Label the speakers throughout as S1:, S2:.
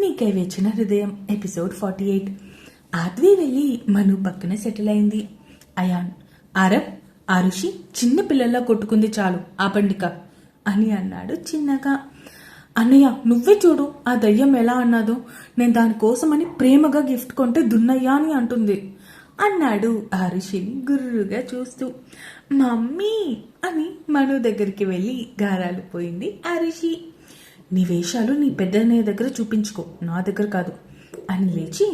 S1: నీకై వేచిన హృదయం episode forty eight Aadvi వెళ్ళి మను పక్కన సెటిల్ అయింది అయాన్ అరబ్ ఋషి చిన్న పిల్లల్లా కొట్టుకుంది చాలు ఆ పండిక అని అన్నాడు చిన్నగా అన్నయ్య నువ్వే చూడు ఆ దయ్యం ఎలా అన్నాదో నేను దానికోసమని ప్రేమగా గిఫ్ట్ కొంటే దున్నయ్యా అని అంటుంది అన్నాడు ఆరుషిని గుర్రుగా చూస్తూ మమ్మీ అని మను దగ్గరికి వెళ్ళి గారాలు పోయింది ఋషి నీ వేషాలు నీ పెద్దన్నయ్య దగ్గర చూపించుకో నా దగ్గర కాదు అని లేచి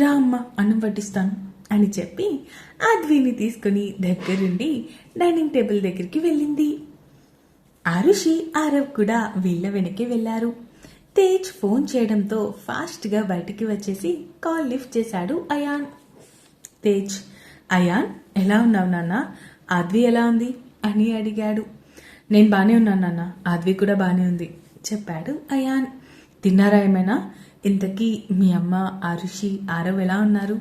S1: రా అమ్మ అన్నం వడ్డిస్తాను అని చెప్పి అద్విని తీసుకుని దగ్గరుండి డైనింగ్ టేబుల్ దగ్గరికి వెళ్ళింది ఆరుషి ఆరవ్ కూడా వీళ్ళ వెనక్కి వెళ్ళారు తేజ్ ఫోన్ చేయడంతో ఫాస్ట్గా బయటికి వచ్చేసి కాల్ లిఫ్ట్ చేశాడు అయాన్ తేజ్ అయాన్ ఎలా ఉన్నావు నాన్న ఆద్వి ఎలా ఉంది అని అడిగాడు నేను బాగానే ఉన్నాను నాన్న ఆద్వి కూడా బాగానే ఉంది చెప్పాడు అయాన్ తిన్నారా ఏమైనా ఇంతకీ మీ అమ్మ ఆరుషి ఆరవ్ ఎలా ఉన్నారు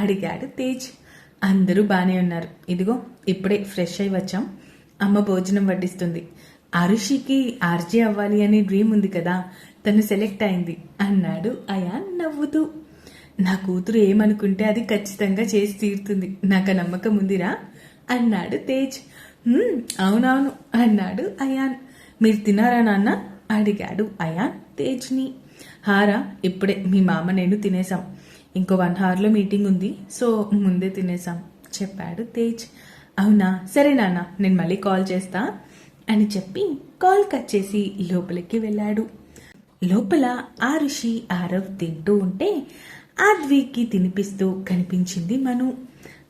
S1: అడిగాడు తేజ్ అందరూ బాగానే ఉన్నారు ఇదిగో ఇప్పుడే ఫ్రెష్ అయి వచ్చాం అమ్మ భోజనం వడ్డిస్తుంది అరుషికి ఆర్జే అవ్వాలి అనే డ్రీమ్ ఉంది కదా తను సెలెక్ట్ అయింది అన్నాడు అయాన్ నవ్వుతూ నా కూతురు ఏమనుకుంటే అది ఖచ్చితంగా చేసి తీరుతుంది నాకు నమ్మకం ఉందిరా అన్నాడు తేజ్ అవునవును అన్నాడు అయాన్ మీరు తినారా నాన్న అడిగాడు అయాన్ తేజ్ని హారా ఇప్పుడే మీ మామ నేను తినేసాం ఇంకో వన్ అవర్లో మీటింగ్ ఉంది సో ముందే తినేసాం చెప్పాడు తేజ్ అవునా సరే నాన్న నేను మళ్ళీ కాల్ చేస్తా అని చెప్పి కాల్ కట్ చేసి లోపలికి వెళ్ళాడు లోపల ఆరుషి ఆరవ్ తింటూ ఉంటే ఆద్వికి తినిపిస్తూ కనిపించింది మను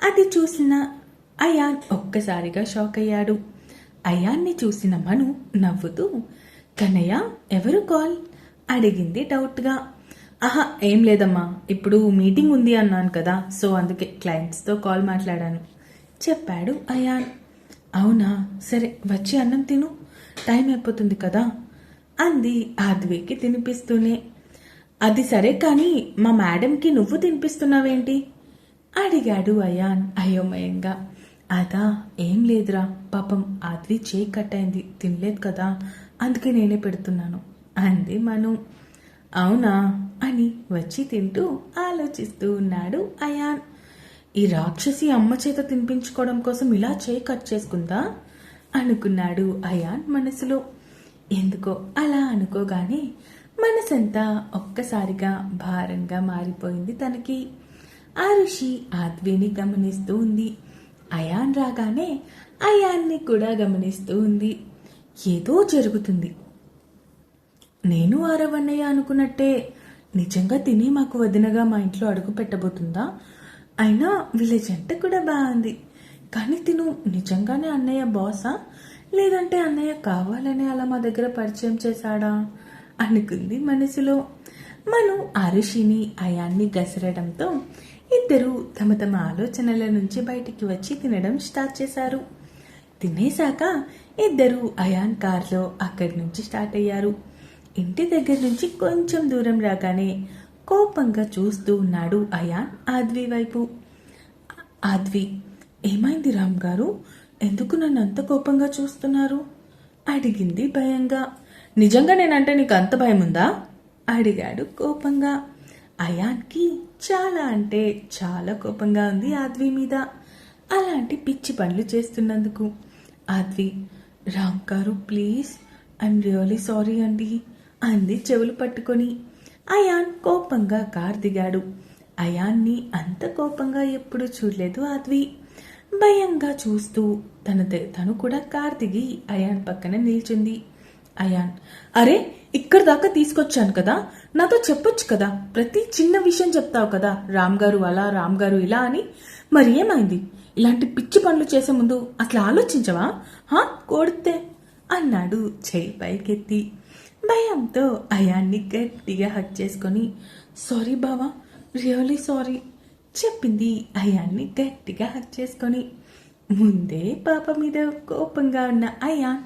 S1: అది చూసిన అయాన్ ఒక్కసారిగా షాక్ అయ్యాడు అయాన్ని చూసిన మను నవ్వుతూ కన్నయ్య ఎవరు కాల్ అడిగింది డౌట్గా ఆహా ఏం లేదమ్మా ఇప్పుడు మీటింగ్ ఉంది అన్నాను కదా సో అందుకే క్లయింట్స్తో కాల్ మాట్లాడాను చెప్పాడు అయాన్ అవునా సరే వచ్చి అన్నం తిను టైం అయిపోతుంది కదా అంది ఆద్వేకి తినిపిస్తూనే అది సరే కానీ మా మేడంకి నువ్వు తినిపిస్తున్నావేంటి అడిగాడు అయాన్ అయోమయంగా అదా ఏం లేదురా పాపం ఆద్వి చేయి కట్ అయింది తినలేదు కదా అందుకే నేనే పెడుతున్నాను అంది మను అవునా అని వచ్చి తింటూ ఆలోచిస్తూ ఉన్నాడు అయాన్ ఈ రాక్షసి అమ్మ చేత తినిపించుకోవడం కోసం ఇలా చేయి కట్ చేసుకుందా అనుకున్నాడు అయాన్ మనసులో ఎందుకో అలా అనుకోగానే మనసంతా ఒక్కసారిగా భారంగా మారిపోయింది తనకి ఆ ఋషి ఆద్విని గమనిస్తూ ఉంది అయాన్ రాగానే అయాన్ని కూడా గమనిస్తూ ఉంది ఏదో జరుగుతుంది నేను ఆరవన్నయ్య అనుకున్నట్టే నిజంగా తిని మాకు వదినగా మా ఇంట్లో అడుగు పెట్టబోతుందా అయినా వీళ్ళ జంట కూడా బాగుంది కానీ తిను నిజంగానే అన్నయ్య బాసా లేదంటే అన్నయ్య కావాలని అలా మా దగ్గర పరిచయం చేశాడా అనుకుంది మనసులో మను అరుషిని అయాన్ని గసరడంతో ఇద్దరు తమ తమ ఆలోచనల నుంచి బయటికి వచ్చి తినడం స్టార్ట్ చేశారు తినేశాక ఇద్దరూ అయాన్ కార్లో అక్కడి నుంచి స్టార్ట్ అయ్యారు ఇంటి దగ్గర నుంచి కొంచెం దూరం రాగానే కోపంగా చూస్తూ ఉన్నాడు అయాన్ ఆద్వి వైపు ఆద్వి ఏమైంది రామ్ గారు ఎందుకు నన్ను అంత కోపంగా చూస్తున్నారు అడిగింది భయంగా నిజంగా నేనంటే నీకు అంత భయం ఉందా అడిగాడు కోపంగా అయాన్కి చాలా అంటే చాలా కోపంగా ఉంది ఆద్వి మీద అలాంటి పిచ్చి పనులు చేస్తున్నందుకు ఆద్వి రామ్ గారు ప్లీజ్ ఐఎమ్ రియలీ సారీ అండి అంది చెవులు పట్టుకొని అయాన్ కోపంగా కార్ దిగాడు అయాన్ని అంత కోపంగా ఎప్పుడు చూడలేదు ఆద్వి భయంగా చూస్తూ తన తను కూడా కార్ దిగి అయాన్ పక్కన నిల్చుంది అయాన్ అరే ఇక్కడ దాకా తీసుకొచ్చాను కదా నాతో చెప్పొచ్చు కదా ప్రతి చిన్న విషయం చెప్తావు కదా రామ్ గారు అలా రామ్ గారు ఇలా అని మరి ఏమైంది ఇలాంటి పిచ్చి పనులు చేసే ముందు అసలు ఆలోచించవా హా కొడితే అన్నాడు చెయ్యి పైకెత్తి భయంతో అయాన్ని గట్టిగా హక్ చేసుకొని సారీ బావా రియలీ సారీ చెప్పింది అయాన్ని గట్టిగా హక్ చేసుకొని ముందే పాప మీద కోపంగా ఉన్న అయాన్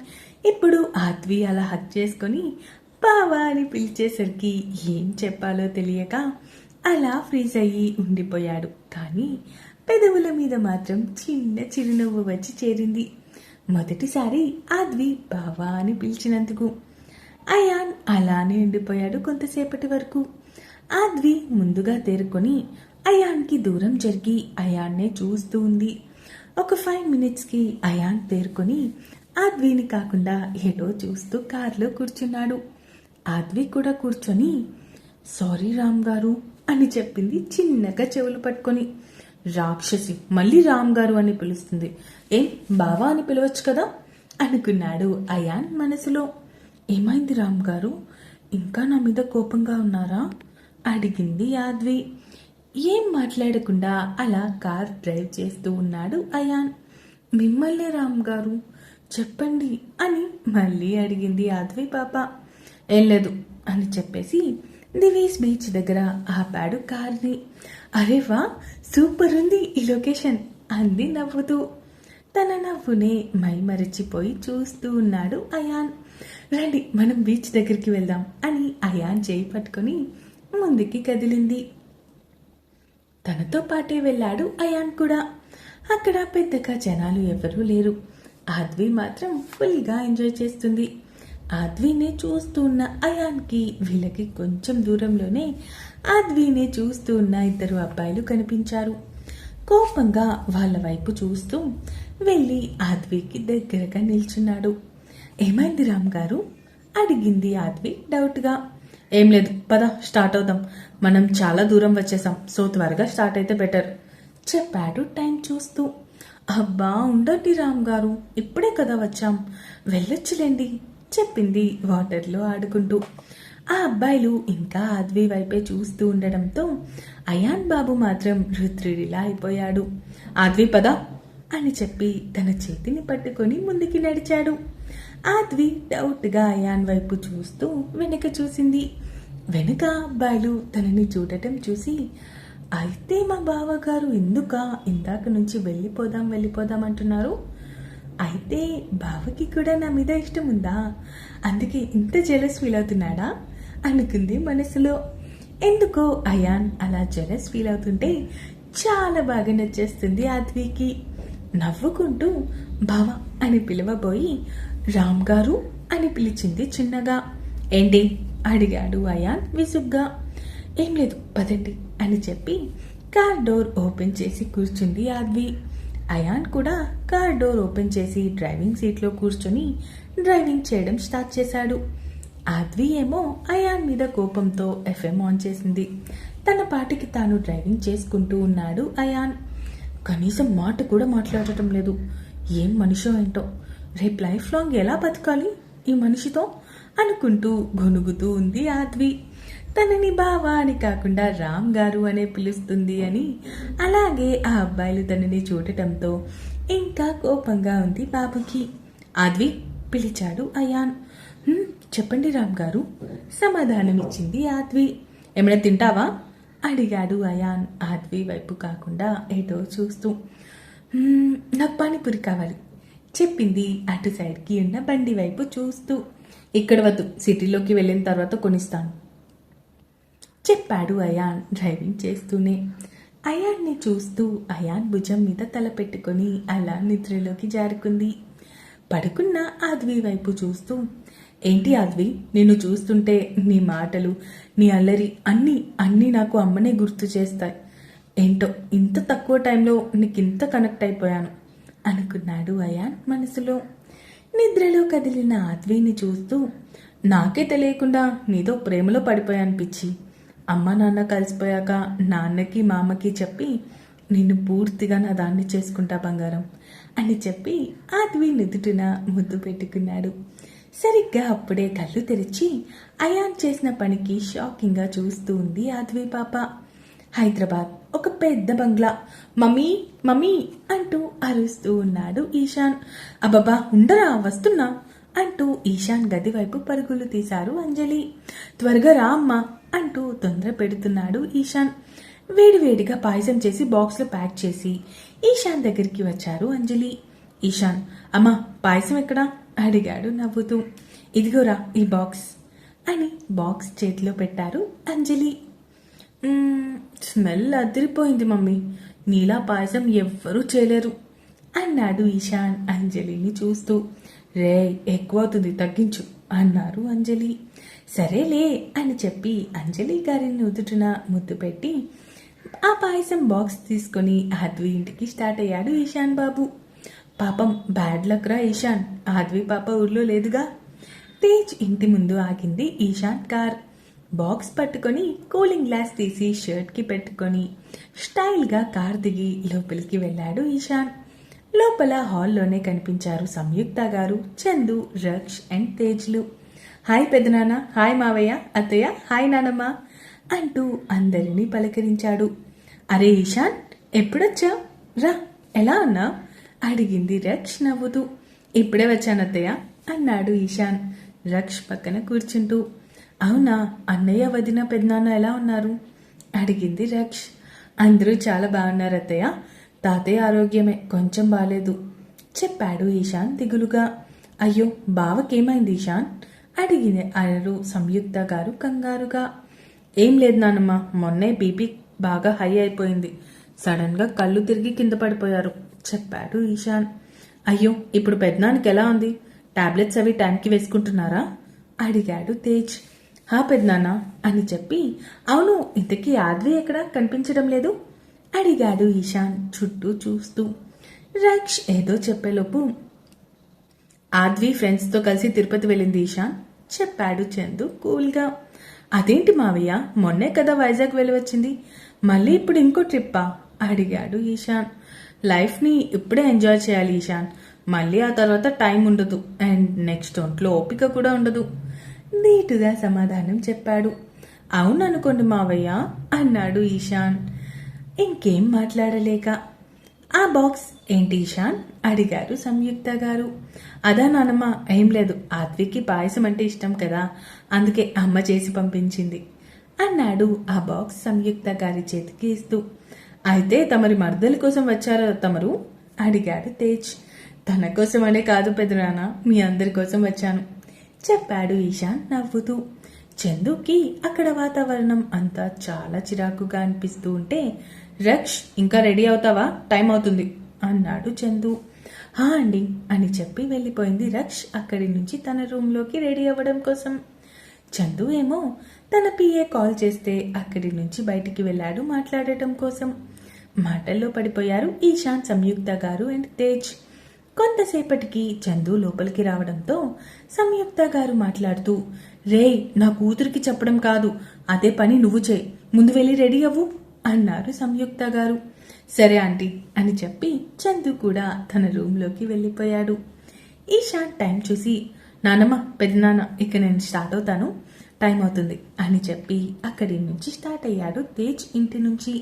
S1: ఇప్పుడు ఆత్వి అలా హక్ చేసుకొని బావా అని పిలిచేసరికి ఏం చెప్పాలో తెలియక అలా ఫ్రీజ్ అయ్యి ఉండిపోయాడు కానీ పెదవుల మీద మాత్రం చిన్న చిరునవ్వు వచ్చి చేరింది మొదటిసారి ఆద్వి బావా అని పిలిచినందుకు అయాన్ అలానే ఉండిపోయాడు కొంతసేపటి వరకు ఆద్వి ముందుగా తేరుకొని అయాన్కి దూరం జరిగి అయాన్నే చూస్తూ ఉంది ఒక ఫైవ్ మినిట్స్కి అయాన్ తేరుకొని ఆద్విని కాకుండా ఏటో చూస్తూ కారులో కూర్చున్నాడు ఆద్వి కూడా కూర్చొని సారీ రామ్ గారు అని చెప్పింది చిన్నగా చెవులు పట్టుకొని రాక్షసి మళ్ళీ రామ్ గారు అని పిలుస్తుంది ఏం బావా అని పిలవచ్చు కదా అనుకున్నాడు అయాన్ మనసులో ఏమైంది రామ్ గారు ఇంకా నా మీద కోపంగా ఉన్నారా అడిగింది యాద్వి ఏం మాట్లాడకుండా అలా కార్ డ్రైవ్ చేస్తూ ఉన్నాడు అయాన్ మిమ్మల్నే రామ్ గారు చెప్పండి అని మళ్ళీ అడిగింది యాద్వి పాప ఏం లేదు అని చెప్పేసి దివీస్ బీచ్ దగ్గర ఆపాడు కార్ని అరే వా సూపర్ ఉంది ఈ లొకేషన్ అంది నవ్వుతూ తన నవ్వునే మై మరచిపోయి చూస్తూ ఉన్నాడు అయాన్ రండి మనం బీచ్ దగ్గరికి వెళ్దాం అని అయాన్ చేయి పట్టుకొని ముందుకి కదిలింది తనతో పాటే వెళ్ళాడు అయాన్ కూడా అక్కడ పెద్దగా జనాలు ఎవరూ లేరు ఆద్వి మాత్రం ఫుల్గా ఎంజాయ్ చేస్తుంది ఆద్వినే చూస్తూ ఉన్న అయాన్కి వీళ్ళకి కొంచెం దూరంలోనే అద్విని చూస్తూ ఉన్న ఇద్దరు అబ్బాయిలు కనిపించారు కోపంగా వాళ్ళ వైపు చూస్తూ వెళ్ళి ఆద్వికి దగ్గరగా నిల్చున్నాడు ఏమైంది రామ్ గారు అడిగింది ఆద్వి డౌట్గా ఏం లేదు పద స్టార్ట్ అవుదాం మనం చాలా దూరం వచ్చేసాం సో త్వరగా స్టార్ట్ అయితే బెటర్ చెప్పాడు టైం చూస్తూ అబ్బా ఉండండి రామ్ గారు ఇప్పుడే కదా వచ్చాం వెళ్ళొచ్చులేండి చెప్పింది వాటర్లో ఆడుకుంటూ ఆ అబ్బాయిలు ఇంకా అద్వి వైపే చూస్తూ ఉండడంతో అయాన్ బాబు మాత్రం రుద్రుడిలా అయిపోయాడు ఆద్వి పద అని చెప్పి తన చేతిని పట్టుకొని ముందుకి నడిచాడు ఆద్వి డౌట్గా అయాన్ వైపు చూస్తూ వెనక చూసింది వెనక అబ్బాయిలు తనని చూడటం చూసి అయితే మా బావగారు ఎందుక ఇందాక నుంచి వెళ్ళిపోదాం వెళ్ళిపోదాం అంటున్నారు అయితే బావకి కూడా నా మీద ఇష్టం ఉందా అందుకే ఇంత జెలస్ ఫీల్ అవుతున్నాడా అనుకుంది మనసులో ఎందుకు అయాన్ అలా జెలస్ ఫీల్ అవుతుంటే చాలా బాగా నచ్చేస్తుంది అద్వికి నవ్వుకుంటూ భవ అని పిలవబోయి రామ్ గారు అని పిలిచింది చిన్నగా ఏంటి అడిగాడు అయాన్ విసుగ్గా ఏం లేదు పదండి అని చెప్పి కార్ డోర్ ఓపెన్ చేసి కూర్చుంది ఆద్వి అయాన్ కూడా కార్ డోర్ ఓపెన్ చేసి డ్రైవింగ్ సీట్లో కూర్చొని డ్రైవింగ్ చేయడం స్టార్ట్ చేశాడు ఆద్వి ఏమో అయాన్ మీద కోపంతో ఎఫ్ఎం ఆన్ చేసింది తన పాటికి తాను డ్రైవింగ్ చేసుకుంటూ ఉన్నాడు అయాన్ కనీసం మాట కూడా మాట్లాడటం లేదు ఏం మనిషో ఏంటో రేపు లైఫ్ లాంగ్ ఎలా బతకాలి ఈ మనిషితో అనుకుంటూ గొనుగుతూ ఉంది ఆద్వి తనని బావా అని కాకుండా రామ్ గారు అనే పిలుస్తుంది అని అలాగే ఆ అబ్బాయిలు తనని చూడటంతో ఇంకా కోపంగా ఉంది బాబుకి ఆద్వి పిలిచాడు అయాన్ చెప్పండి రామ్ గారు సమాధానమిచ్చింది ఆద్వి ఏమైనా తింటావా అడిగాడు అయాన్ ఆద్వి వైపు కాకుండా ఏటో చూస్తూ నాకు పానీపూరి కావాలి చెప్పింది అటు సైడ్కి ఉన్న బండి వైపు చూస్తూ ఇక్కడ వద్దు సిటీలోకి వెళ్ళిన తర్వాత కొనిస్తాను చెప్పాడు అయాన్ డ్రైవింగ్ చేస్తూనే అయాన్ని చూస్తూ అయాన్ భుజం మీద తల పెట్టుకొని అలా నిద్రలోకి జారుకుంది పడుకున్న ఆద్వి వైపు చూస్తూ ఏంటి అద్వి నిన్ను చూస్తుంటే నీ మాటలు నీ అల్లరి అన్నీ అన్నీ నాకు అమ్మనే గుర్తు చేస్తాయి ఏంటో ఇంత తక్కువ టైంలో నీకు ఇంత కనెక్ట్ అయిపోయాను అనుకున్నాడు అయాన్ మనసులో నిద్రలో కదిలిన ఆద్విని చూస్తూ నాకే తెలియకుండా నీతో ప్రేమలో పిచ్చి అమ్మ నాన్న కలిసిపోయాక నాన్నకి మామకి చెప్పి నిన్ను పూర్తిగా నా దాన్ని చేసుకుంటా బంగారం అని చెప్పి ఆద్వి నిదుటిన ముద్దు పెట్టుకున్నాడు సరిగ్గా అప్పుడే కళ్ళు తెరిచి అయాన్ చేసిన పనికి షాకింగ్గా చూస్తూ ఉంది ఆద్వి పాప హైదరాబాద్ ఒక పెద్ద బంగ్లా మమ్మీ మమ్మీ అంటూ అరుస్తూ ఉన్నాడు ఈశాన్ అబ్బబ్బా ఉండరా వస్తున్నా అంటూ ఈశాన్ గది వైపు పరుగులు తీశారు అంజలి త్వరగా రా అమ్మా అంటూ తొందర పెడుతున్నాడు ఈశాన్ వేడివేడిగా పాయసం చేసి బాక్స్లో ప్యాక్ చేసి ఈశాన్ దగ్గరికి వచ్చారు అంజలి ఈశాన్ అమ్మా పాయసం ఎక్కడా అడిగాడు నవ్వుతూ ఇదిగోరా ఈ బాక్స్ అని బాక్స్ చేతిలో పెట్టారు అంజలి స్మెల్ అదిరిపోయింది మమ్మీ నీలా పాయసం ఎవ్వరూ చేయలేరు అన్నాడు ఈశాన్ అంజలిని చూస్తూ రే ఎక్కువవుతుంది తగ్గించు అన్నారు అంజలి సరేలే అని చెప్పి అంజలి గారిని ఉదుటిన ముద్దు పెట్టి ఆ పాయసం బాక్స్ తీసుకొని అద్వి ఇంటికి స్టార్ట్ అయ్యాడు ఈశాన్ బాబు పాపం బ్యాడ్ లక్ రా ఈశాన్ ఆద్వి పాప ఊర్లో లేదుగా తేజ్ ఇంటి ముందు ఆగింది ఈశాన్ కార్ బాక్స్ పట్టుకొని కూలింగ్ గ్లాస్ తీసి షర్ట్కి పెట్టుకొని స్టైల్గా కార్ దిగి లోపలికి వెళ్ళాడు ఈశాన్ లోపల హాల్లోనే కనిపించారు సంయుక్త గారు చందు రక్ష్ అండ్ తేజ్లు హాయ్ పెదనాన్న హాయ్ మావయ్య అత్తయ్య హాయ్ నానమ్మ అంటూ అందరినీ పలకరించాడు అరే ఈశాన్ ఎప్పుడొచ్చా రా ఎలా ఉన్నా అడిగింది రక్ష్ నవ్వుతూ ఇప్పుడే వచ్చాను అత్తయ్య అన్నాడు ఈశాన్ రక్ష్ పక్కన కూర్చుంటూ అవునా అన్నయ్య వదిన పెద్దనాన్న ఎలా ఉన్నారు అడిగింది రక్ష్ అందరూ చాలా బాగున్నారు అత్తయ్య తాతయ్య ఆరోగ్యమే కొంచెం బాగాలేదు చెప్పాడు ఈశాన్ దిగులుగా అయ్యో బావకేమైంది ఈశాన్ అడిగింది అరరు సంయుక్త గారు కంగారుగా ఏం లేదు నానమ్మ మొన్నే బీపీ బాగా హై అయిపోయింది సడన్గా కళ్ళు తిరిగి కింద పడిపోయారు చెప్పాడు ఈశాన్ అయ్యో ఇప్పుడు పెద్దనానికి ఎలా ఉంది టాబ్లెట్స్ అవి టైంకి వేసుకుంటున్నారా అడిగాడు తేజ్ హా పెద్దనాన్న అని చెప్పి అవును ఇంతకీ ఆద్వి ఎక్కడ కనిపించడం లేదు అడిగాడు ఈశాన్ చుట్టూ చూస్తూ రక్ష్ ఏదో చెప్పేలోపు ఆద్వి ఫ్రెండ్స్తో కలిసి తిరుపతి వెళ్ళింది ఈశాన్ చెప్పాడు చందు కూల్గా అదేంటి మావయ్య మొన్నే కదా వైజాగ్ వెళ్ళి వచ్చింది మళ్ళీ ఇప్పుడు ఇంకో ట్రిప్పా అడిగాడు ఈశాన్ లైఫ్ని ఇప్పుడే ఎంజాయ్ చేయాలి ఈశాన్ మళ్ళీ ఆ తర్వాత టైం ఉండదు అండ్ నెక్స్ట్ ఒంట్లో ఓపిక కూడా ఉండదు నీటుగా సమాధానం చెప్పాడు అవుననుకోండి మావయ్య అన్నాడు ఈశాన్ ఇంకేం మాట్లాడలేక ఆ బాక్స్ ఏంటి ఈశాన్ అడిగారు సంయుక్త గారు అదా నానమ్మ ఏం లేదు ఆత్వికి పాయసం అంటే ఇష్టం కదా అందుకే అమ్మ చేసి పంపించింది అన్నాడు ఆ బాక్స్ సంయుక్త గారి చేతికి ఇస్తూ అయితే తమరి మర్దల కోసం వచ్చారా తమరు అడిగాడు తేజ్ తన కోసం అనే కాదు పెదరాన మీ అందరి కోసం వచ్చాను చెప్పాడు ఈశాన్ నవ్వుతూ చందుకి అక్కడ వాతావరణం అంతా చాలా చిరాకుగా అనిపిస్తూ ఉంటే రక్ష్ ఇంకా రెడీ అవుతావా టైం అవుతుంది అన్నాడు చందు హా అండి అని చెప్పి వెళ్ళిపోయింది రక్ష్ అక్కడి నుంచి తన రూమ్లోకి రెడీ అవ్వడం కోసం చందు ఏమో తన పిఏ కాల్ చేస్తే అక్కడి నుంచి బయటికి వెళ్ళాడు మాట్లాడటం కోసం మాటల్లో పడిపోయారు ఈశాన్ సంయుక్త గారు అండ్ తేజ్ కొంతసేపటికి చందు లోపలికి రావడంతో సంయుక్త గారు మాట్లాడుతూ రే నా కూతురికి చెప్పడం కాదు అదే పని నువ్వు చేయి ముందు వెళ్ళి రెడీ అవ్వు అన్నారు సంయుక్త గారు సరే ఆంటీ అని చెప్పి చందు కూడా తన రూమ్లోకి వెళ్ళిపోయాడు ఈశాన్ టైం చూసి నానమ్మ పెద్దనాన్న ఇక నేను స్టార్ట్ అవుతాను టైం అవుతుంది అని చెప్పి అక్కడి నుంచి స్టార్ట్ అయ్యాడు తేజ్ ఇంటి నుంచి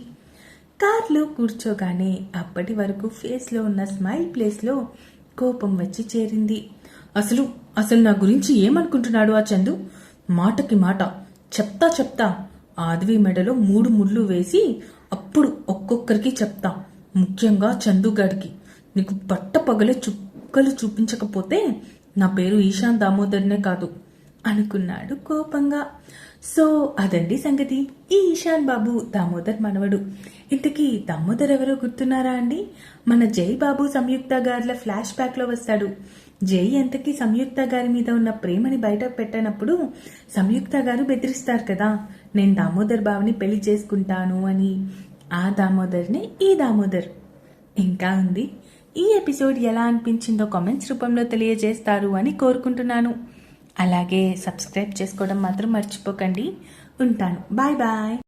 S1: కార్లో కూర్చోగానే అప్పటి వరకు ఫేస్లో ఉన్న స్మైల్ ప్లేస్లో కోపం వచ్చి చేరింది అసలు అసలు నా గురించి ఏమనుకుంటున్నాడు ఆ చందు మాటకి మాట చెప్తా చెప్తా ఆదివి మెడలో మూడు ముళ్ళు వేసి అప్పుడు ఒక్కొక్కరికి చెప్తా ముఖ్యంగా చందుగాడికి నీకు పట్ట పగలే చుక్కలు చూపించకపోతే నా పేరు ఈశాన్ దామోదర్నే కాదు అనుకున్నాడు కోపంగా సో అదండి సంగతి ఈ ఈశాన్ బాబు దామోదర్ మనవడు ఇంతకీ తమ్ముదరెవరో గుర్తున్నారా అండి మన జై బాబు సంయుక్త గారిల ఫ్లాష్ బ్యాక్లో వస్తాడు జై ఎంతకీ సంయుక్త గారి మీద ఉన్న ప్రేమని బయట పెట్టనప్పుడు సంయుక్త గారు బెదిరిస్తారు కదా నేను దామోదర్ బాబుని పెళ్లి చేసుకుంటాను అని ఆ దామోదర్ని ఈ దామోదర్ ఇంకా ఉంది ఈ ఎపిసోడ్ ఎలా అనిపించిందో కామెంట్స్ రూపంలో తెలియజేస్తారు అని కోరుకుంటున్నాను అలాగే సబ్స్క్రైబ్ చేసుకోవడం మాత్రం మర్చిపోకండి ఉంటాను బాయ్ బాయ్